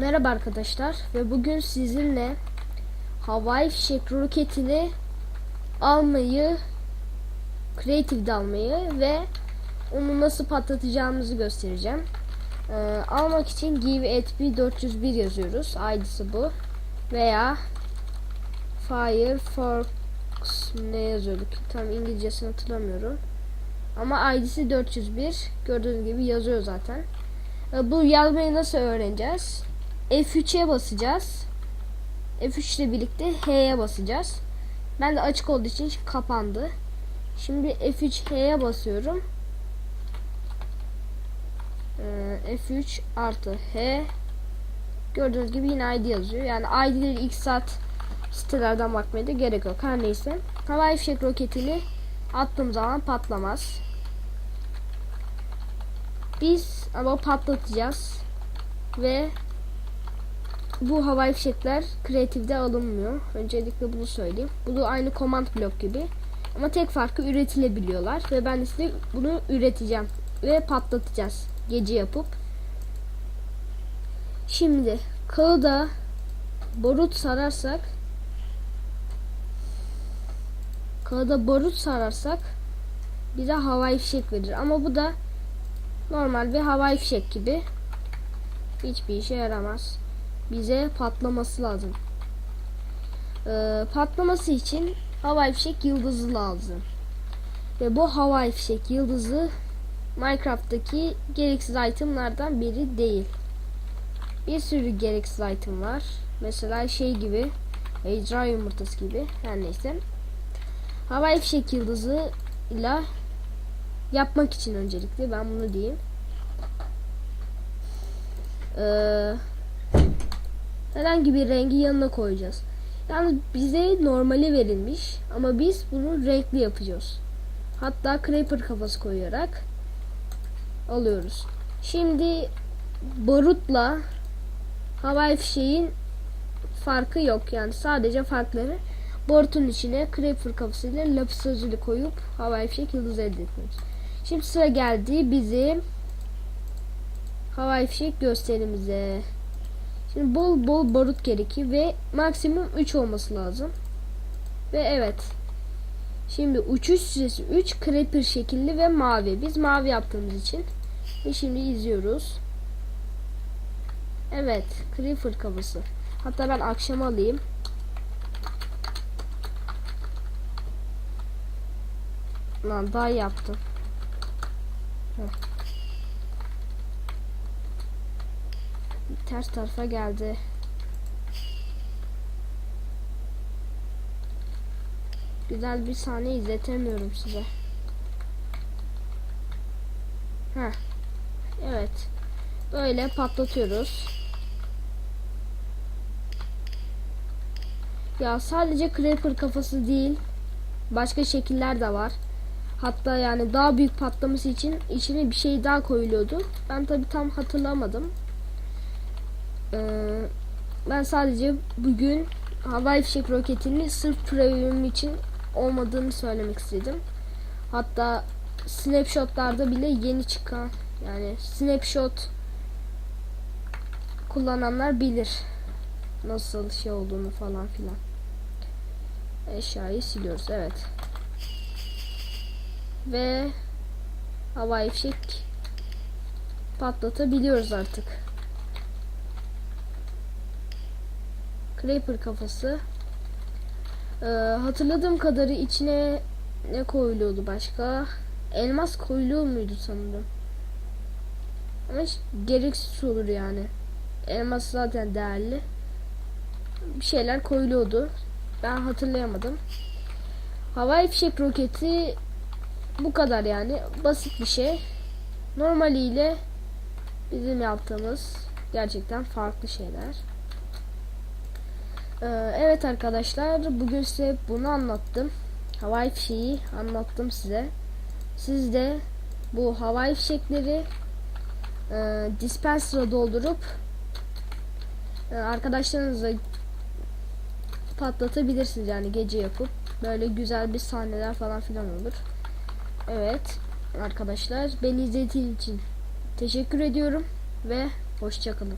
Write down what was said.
Merhaba arkadaşlar ve bugün sizinle havai fişek roketini almayı, Creative'de almayı ve onu nasıl patlatacağımızı göstereceğim. Ee, almak için give at b 401 yazıyoruz. ID'si bu. Veya Firefox ne yazıyorduk? Tam İngilizcesini hatırlamıyorum. Ama ID'si 401. Gördüğünüz gibi yazıyor zaten. Ee, Bu yazmayı nasıl öğreneceğiz? F3'e basacağız. F3 ile birlikte H'ye basacağız. Ben de açık olduğu için kapandı. Şimdi F3 H'ye basıyorum. Ee, F3 artı H Gördüğünüz gibi yine ID yazıyor. Yani ID'leri saat sitelerden bakmaya da gerek yok. Her neyse. Havai fişek roketini attığım zaman patlamaz. Biz ama patlatacağız. Ve bu havai fişekler kreatifde alınmıyor. Öncelikle bunu söyleyeyim. Bu da aynı command blok gibi. Ama tek farkı üretilebiliyorlar. Ve ben de size bunu üreteceğim. Ve patlatacağız. Gece yapıp. Şimdi kağıda barut sararsak kağıda barut sararsak bize havai fişek verir. Ama bu da normal bir havai fişek gibi hiçbir işe yaramaz. Bize patlaması lazım. Ee, patlaması için havai fişek yıldızı lazım. Ve bu havai fişek yıldızı Minecraft'taki gereksiz itemlardan biri değil. Bir sürü gereksiz item var. Mesela şey gibi ejderha yumurtası gibi her neyse. Havai fişek yıldızı ile yapmak için öncelikle ben bunu diyeyim. Ee, herhangi bir rengi yanına koyacağız. Yani bize normali verilmiş ama biz bunu renkli yapacağız. Hatta creeper kafası koyarak alıyoruz. Şimdi barutla havai fişeğin farkı yok. Yani sadece farkları barutun içine creeper kafasıyla lapis lazuli koyup havai fişek yıldızı elde etmemiz. Şimdi sıra geldi bizim havai fişek gösterimize. Şimdi bol bol barut gerekir ve maksimum 3 olması lazım. Ve evet. Şimdi uçuş süresi 3 creeper şekilli ve mavi. Biz mavi yaptığımız için. Ve şimdi izliyoruz. Evet. Creeper kafası. Hatta ben akşam alayım. Lan daha yaptım. Heh. Ters tarafa geldi. Güzel bir sahne izletemiyorum size. Heh. Evet. Böyle patlatıyoruz. Ya sadece creeper kafası değil. Başka şekiller de var. Hatta yani daha büyük patlaması için içine bir şey daha koyuluyordu. Ben tabi tam hatırlamadım. Ee, ben sadece bugün havai fişek roketini sırf premium için olmadığını söylemek istedim. Hatta snapshotlarda bile yeni çıkan yani snapshot kullananlar bilir nasıl şey olduğunu falan filan. Eşyayı siliyoruz evet. Ve havai fişek patlatabiliyoruz artık. Creeper kafası. Ee, hatırladığım kadarı içine ne koyuluyordu başka? Elmas koyuluyor muydu sanırım? Ama gereksiz olur yani. Elmas zaten değerli. Bir şeyler koyuluyordu. Ben hatırlayamadım. Havai fişek roketi bu kadar yani. Basit bir şey. Normaliyle bizim yaptığımız gerçekten farklı şeyler. Ee, evet arkadaşlar bugün size bunu anlattım. Havai fişeği anlattım size. Siz de bu havai fişekleri e, dispenser'a doldurup e, arkadaşlarınızla patlatabilirsiniz yani gece yapıp böyle güzel bir sahneler falan filan olur. Evet arkadaşlar beni izlediğiniz için teşekkür ediyorum ve hoşçakalın.